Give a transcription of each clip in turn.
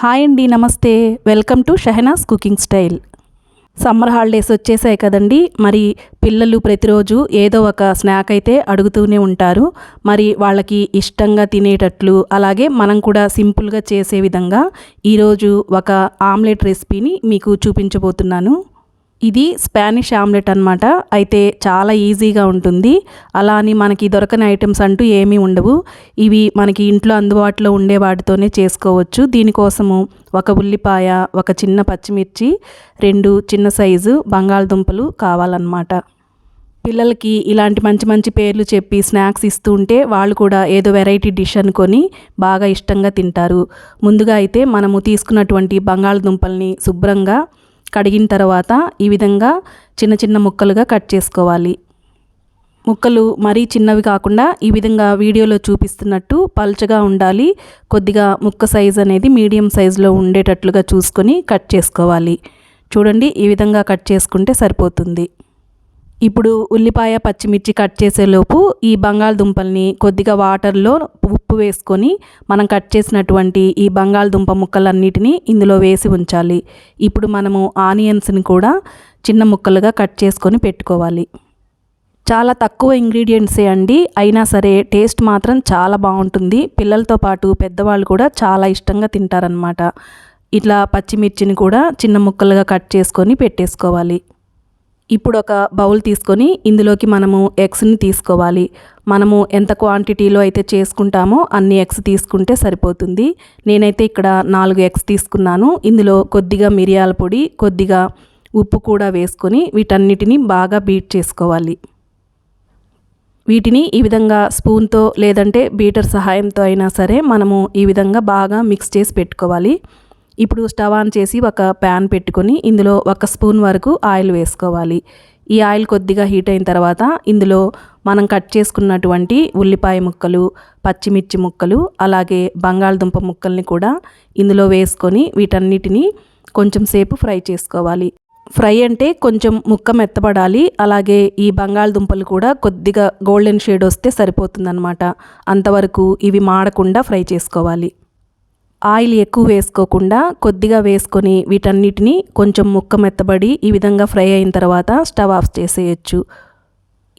Hi అండి నమస్తే. Welcome to Shahanas cooking style. Summer holidays వచ్చేసాయి కదండి. మరి పిల్లలు ప్రతిరోజు ఏదో ఒక స్నాక్ అయితే అడుగుతూనే ఉంటారు. మరి వాళ్ళకి ఇష్టంగా తినేటట్లు అలాగే మనం కూడా సింపుల్గా చేసే విధంగా ఈరోజు ఒక ఆమ్లెట్ రెసిపీని మీకు చూపించబోతున్నాను. ఇది స్పానిష్ ఆమ్లెట్ అనమాట అయితే చాలా ఈజీగా ఉంటుంది. అలా అని మనకి దొరకని ఐటమ్స్ అంటూ ఏమీ ఉండవు. ఇవి మనకి ఇంట్లో అందుబాటులో ఉండే వాటితోనే చేసుకోవచ్చు. దీనికోసము ఒక ఉల్లిపాయ ఒక చిన్న పచ్చిమిర్చి రెండు చిన్న సైజు బంగాళదుంపలు కావాలన్నమాట. పిల్లలకి ఇలాంటి మంచి మంచి పేర్లు చెప్పి స్నాక్స్ ఇస్తూ ఉంటే వాళ్ళు కూడా ఏదో వెరైటీ డిష్ అనుకొని బాగా ఇష్టంగా తింటారు. ముందుగా అయితే మనము తీసుకున్నటువంటి బంగాళదుంపల్ని శుభ్రంగా కడిగిన తర్వాత ఈ విధంగా చిన్న చిన్న ముక్కలుగా కట్ చేసుకోవాలి. ముక్కలు మరీ చిన్నవి కాకుండా ఈ విధంగా వీడియోలో చూపిస్తున్నట్టు పల్చగా ఉండాలి. కొద్దిగా ముక్క సైజ్ అనేది మీడియం సైజులో ఉండేటట్లుగా చూసుకొని కట్ చేసుకోవాలి. చూడండి ఈ విధంగా కట్ చేసుకుంటే సరిపోతుంది. ఇప్పుడు ఉల్లిపాయ పచ్చిమిర్చి కట్ చేసేలోపు ఈ బంగాళదుంపల్ని కొద్దిగా వాటర్లో ఉప్పు వేసుకొని మనం కట్ చేసినటువంటి ఈ బంగాళదుంప ముక్కలన్నిటినీ ఇందులో వేసి ఉంచాలి. ఇప్పుడు మనము ఆనియన్స్ని కూడా చిన్న ముక్కలుగా కట్ చేసుకొని పెట్టుకోవాలి. చాలా తక్కువ ఇంగ్రీడియంట్సే అండి. అయినా సరే టేస్ట్ మాత్రం చాలా బాగుంటుంది. పిల్లలతో పాటు పెద్దవాళ్ళు కూడా చాలా ఇష్టంగా తింటారనమాట ఇట్లా పచ్చిమిర్చిని కూడా చిన్న ముక్కలుగా కట్ చేసుకొని పెట్టేసుకోవాలి. ఇప్పుడు ఒక బౌల్ తీసుకొని ఇందులోకి మనము ఎగ్స్ని తీసుకోవాలి. మనము ఎంత క్వాంటిటీలో అయితే చేసుకుంటామో అన్ని ఎగ్స్ తీసుకుంటే సరిపోతుంది. నేనైతే ఇక్కడ నాలుగు ఎగ్స్ తీసుకున్నాను. ఇందులో కొద్దిగా మిరియాల పొడి కొద్దిగా ఉప్పు కూడా వేసుకొని వీటన్నిటిని బాగా బీట్ చేసుకోవాలి. వీటిని ఈ విధంగా స్పూన్తో లేదంటే బీటర్ సహాయంతో అయినా సరే మనము ఈ విధంగా బాగా మిక్స్ చేసి పెట్టుకోవాలి. ఇప్పుడు స్టవ్ ఆన్ చేసి ఒక ప్యాన్ పెట్టుకొని ఇందులో ఒక స్పూన్ వరకు ఆయిల్ వేసుకోవాలి. ఈ ఆయిల్ కొద్దిగా హీట్ అయిన తర్వాత ఇందులో మనం కట్ చేసుకున్నటువంటి ఉల్లిపాయ ముక్కలు పచ్చిమిర్చి ముక్కలు అలాగే బంగాళదుంప ముక్కల్ని కూడా ఇందులో వేసుకొని వీటన్నిటిని కొంచెం సేపు ఫ్రై చేసుకోవాలి. ఫ్రై అంటే కొంచెం ముక్క మెత్తబడాలి అలాగే ఈ బంగాళదుంపలు కూడా కొద్దిగా గోల్డెన్ షేడ్ వస్తే సరిపోతుందన్నమాట. అంతవరకు ఇవి మాడకుండా ఫ్రై చేసుకోవాలి. ఆయిల్ ఎక్కువ వేసుకోకుండా కొద్దిగా వేసుకొని వీటన్నిటిని కొంచెం ముక్క మెత్తబడి ఈ విధంగా ఫ్రై అయిన తర్వాత స్టవ్ ఆఫ్ చేసేయచ్చు.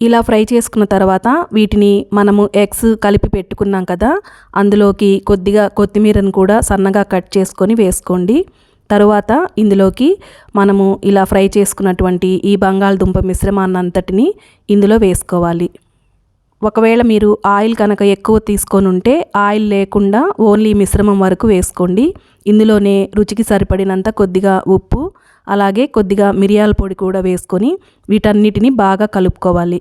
ఇలా ఫ్రై చేసుకున్న తర్వాత వీటిని మనము ఎగ్స్ కలిపి పెట్టుకున్నాం కదా అందులోకి కొద్దిగా కొత్తిమీరను కూడా సన్నగా కట్ చేసుకొని వేసుకోండి. తరువాత ఇందులోకి మనము ఇలా ఫ్రై చేసుకున్నటువంటి ఈ బంగాళదుంప మిశ్రమాన్నంతటిని ఇందులో వేసుకోవాలి. ఒకవేళ మీరు ఆయిల్ కనుక ఎక్కువ తీసుకొని ఉంటే ఆయిల్ లేకుండా ఓన్లీ మిశ్రమం వరకు వేసుకోండి. ఇందులోనే రుచికి సరిపడినంత కొద్దిగా ఉప్పు అలాగే కొద్దిగా మిరియాల పొడి కూడా వేసుకొని వీటన్నిటిని బాగా కలుపుకోవాలి.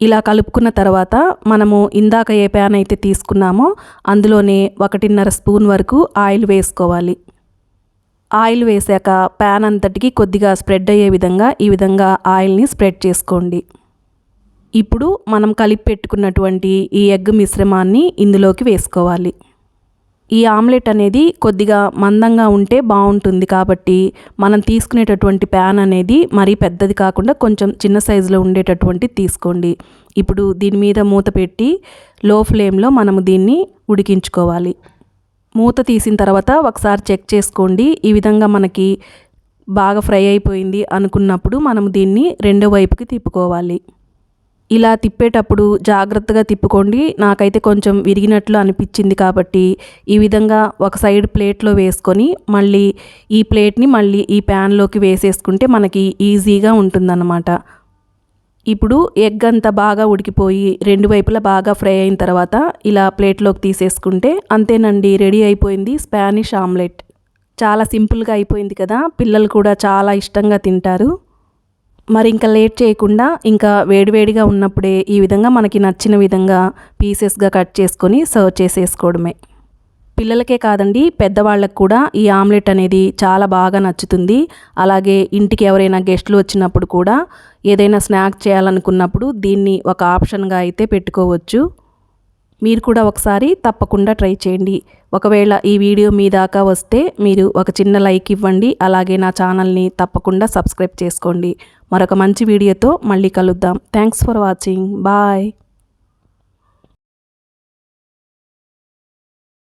ఇలా కలుపుకున్న తర్వాత మనము ఇందాక ఏ ప్యాన్ అయితే తీసుకున్నామో అందులోనే ఒకటిన్నర స్పూన్ వరకు ఆయిల్ వేసుకోవాలి. ఆయిల్ వేసాక ప్యాన్ అంతటికి కొద్దిగా స్ప్రెడ్ అయ్యే విధంగా ఈ విధంగా ఆయిల్ని స్ప్రెడ్ చేసుకోండి. ఇప్పుడు మనం కలిపి పెట్టుకున్నటువంటి ఈ ఎగ్ మిశ్రమాన్ని ఇందులోకి వేసుకోవాలి. ఈ ఆమ్లెట్ అనేది కొద్దిగా మందంగా ఉంటే బాగుంటుంది కాబట్టి మనం తీసుకునేటటువంటి ప్యాన్ అనేది మరీ పెద్దది కాకుండా కొంచెం చిన్న సైజులో ఉండేటటువంటి తీసుకోండి. ఇప్పుడు దీని మీద మూత పెట్టి లో ఫ్లేమ్లో మనము దీన్ని ఉడికించుకోవాలి. మూత తీసిన తర్వాత ఒకసారి చెక్ చేసుకోండి. ఈ విధంగా మనకి బాగా ఫ్రై అయిపోయింది అనుకున్నప్పుడు మనం దీన్ని రెండో వైపుకి తిప్పుకోవాలి. ఇలా తిప్పేటప్పుడు జాగ్రత్తగా తిప్పుకోండి. నాకైతే కొంచెం విరిగినట్లు అనిపించింది కాబట్టి ఈ విధంగా ఒక సైడ్ ప్లేట్లో వేసుకొని మళ్ళీ ఈ ప్లేట్ని మళ్ళీ ఈ ప్యాన్లోకి వేసేసుకుంటే మనకి ఈజీగా ఉంటుందన్నమాట. ఇప్పుడు ఎగ్ అంతా బాగా ఉడికిపోయి రెండు వైపులా బాగా ఫ్రై అయిన తర్వాత ఇలా ప్లేట్లోకి తీసేసుకుంటే అంతేనండి రెడీ అయిపోయింది స్పానిష్ ఆమ్లెట్. చాలా సింపుల్గా అయిపోయింది కదా పిల్లలు కూడా చాలా ఇష్టంగా తింటారు. మరి ఇంకా లేట్ చేయకుండా ఇంకా వేడివేడిగా ఉన్నప్పుడే ఈ విధంగా మనకి నచ్చిన విధంగా పీసెస్గా కట్ చేసుకొని సర్వ్ చేసేసుకోవడమే. పిల్లలకే కాదండి పెద్దవాళ్ళకు కూడా ఈ ఆమ్లెట్ అనేది చాలా బాగా నచ్చుతుంది. అలాగే ఇంటికి ఎవరైనా గెస్ట్లు వచ్చినప్పుడు కూడా ఏదైనా స్నాక్ చేయాలనుకున్నప్పుడు దీన్ని ఒక ఆప్షన్గా అయితే పెట్టుకోవచ్చు. మీరు కూడా ఒకసారి తప్పకుండా ట్రై చేయండి. ఒకవేళ ఈ వీడియో మీ దాకా వస్తే మీరు ఒక చిన్న లైక్ ఇవ్వండి. అలాగే నా ఛానల్ని తప్పకుండా సబ్స్క్రైబ్ చేసుకోండి. మరొక మంచి వీడియోతో మళ్ళీ కలుద్దాం. Thanks for watching. బాయ్.